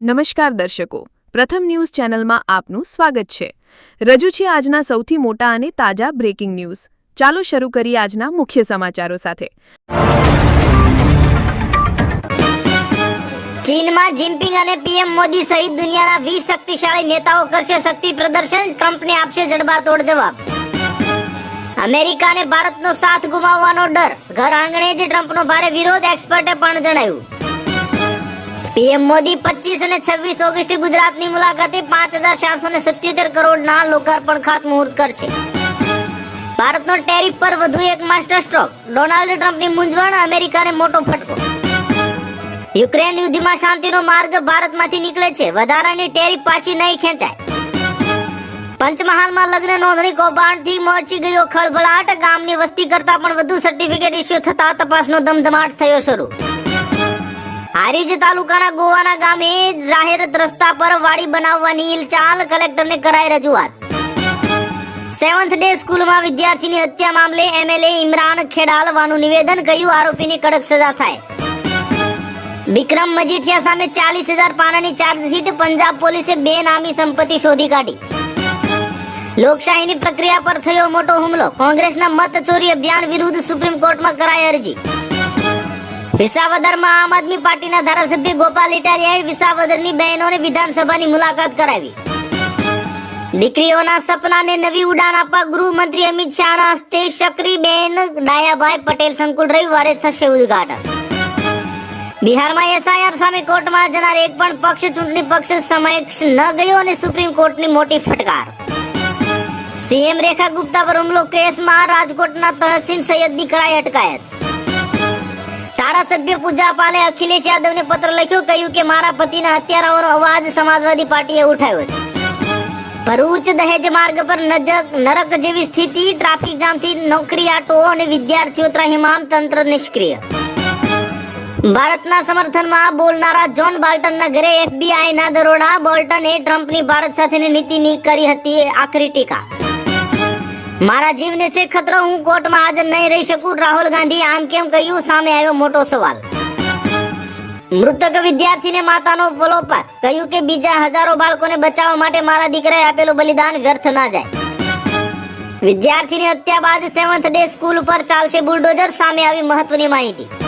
નમસ્કાર દર્શકો. પ્રથમ ન્યૂઝ ચેનલમાં આપનું સ્વાગત છે. રજૂ છે આજના સૌથી મોટા અને તાજા બ્રેકિંગ ન્યૂઝ. ચાલો શરૂ કરીએ આજના મુખ્ય સમાચારો સાથે. ચીનમાં જિનપિંગ અને પીએમ મોદી સહિત દુનિયાના વીસ શક્તિશાળી નેતાઓ કરશે શક્તિ પ્રદર્શન. ટ્રમ્પને આપશે જડબાતોડ જવાબ. અમેરિકા અને ભારતનો સાથ ગુમાવવાનો ડર. ઘર આંગણે જ ટ્રમ્પનો ભારે વિરોધ, એક્સપર્ટે પણ જણાવ્યું. પીએમ મોદી પચીસ અને છવ્વીસ ઓગસ્ટે ગુજરાતની મુલાકાતે પાંચ હજાર ચારસો ને સત્યોતેર કરોડના લોકાર્પણ ખાતમુહૂર્ત કરશે. ભારતનો ટેરિફ પર વધુ એક માસ્ટર સ્ટ્રોક. ડોનાલ્ડ ટ્રમ્પની મૂંઝવણ, અમેરિકાને મોટો ફટકો. યુક્રેન યુદ્ધમાં શાંતિનો માર્ગ ભારતમાંથી નીકળે છે. વધારાની ટેરિફ પાછી નહીં ખેંચાય. પંચમહાલમાં લગ્ન નોંધણી કૌભાંડથી મચી ગયો ખળભળાટ. ગામની વસ્તી કરતા પણ વધુ સર્ટિફિકેટ ઇસ્યુ થતા તપાસનો ધમધમાટ થયો શરૂ. હારીજ તાલુકાના ગોવાના ગામે જાહેર રસ્તા પર વાડી બનાવવાની ઈલચાલ કલેક્ટરને કરાઈ રજૂઆત. સેવન્થ ડે સ્કૂલમાં વિદ્યાર્થીની હત્યા મામલે એમએલએ ઇમરાન ખેડાલવાનું નિવેદન કર્યું આરોપીની કડક સજા થાય. વિક્રમ મજીઠિયા સામે ચાલીસ હજાર પાનાની ચાર્જશીટ, પંજાબ પોલીસે બે નામી સંપત્તિ શોધી કાઢી. લોકશાહીની પ્રક્રિયા પર થયો મોટો હુમલો, કોંગ્રેસના મત ચોરી અભિયાન વિરુદ્ધ સુપ્રીમ કોર્ટમાં કરાઈ અરજી. વિસાવદરમાં આમ આદમી પાર્ટીના ધારાસભ્ય ગોપાલ ઇટાલિયાએ વિસાવદરની બહેનોને વિધાનસભાની મુલાકાત કરાવી. દીકરીઓના સપનાને નવી ઉડાન આપવા ગૃહમંત્રી અમિત શાહના હસ્તે શકરીબેન ડાયાભાઈ પટેલ સંકુલ રવિવારે થશે ઉદ્ઘાટન. બિહારમાં એસઆઈઆર સામે કોર્ટમાં જનાર એક પણ પક્ષ ચૂંટણી પક્ષ સમક્ષ ન ગયો અને સુપ્રીમ કોર્ટની મોટી ફટકાર. સીએમ રેખા ગુપ્તા પર હુમલો કેસમાં રાજકોટના તહસીન સૈયદની કરાઈ અટકાયત. ધારાસભ્ય પૂજા પાલે અખિલેશ યાદવને પત્ર લખ્યો, કહ્યું કે મારા પતિના હત્યારાઓનો અવાજ સમાજવાદી પાર્ટીએ ઉઠાવ્યો છે. ભરૂચ દહેજ માર્ગ પર નરક જેવી સ્થિતિ, ટ્રાફિક જામથી આટો અને વિદ્યાર્થીઓ ત્રાહિમામ તંત્ર નિષ્ક્રિય. ભારતના સમર્થનમાં બોલનારા જોન બાલ્ટનના ઘરે એફબીઆઈના દરોડા, બોલ્ટને ટ્રમ્પની ભારત સાથેની નીતિની કરી હતી આખરી ટીકા. મારા જીવને છે ખતરો હું કોર્ટમાં હાજર નહીં રહી શકું. રાહુલ ગાંધી આમ કેમ કહ્યું? સામે આવ્યો મોટો સવાલ. મૃતક વિદ્યાર્થીને માતાનો પલોપાત કહ્યું કે બીજા હજારો બાળકોને બચાવવા માટે મારા દીકરાએ આપેલું બલિદાન વ્યર્થ ના જાય. વિદ્યાર્થીની હત્યા બાદ સેવન્થ ડે સ્કૂલ પર ચાલશે બુલડોઝર. સામે આવી મહત્વની માહિતી.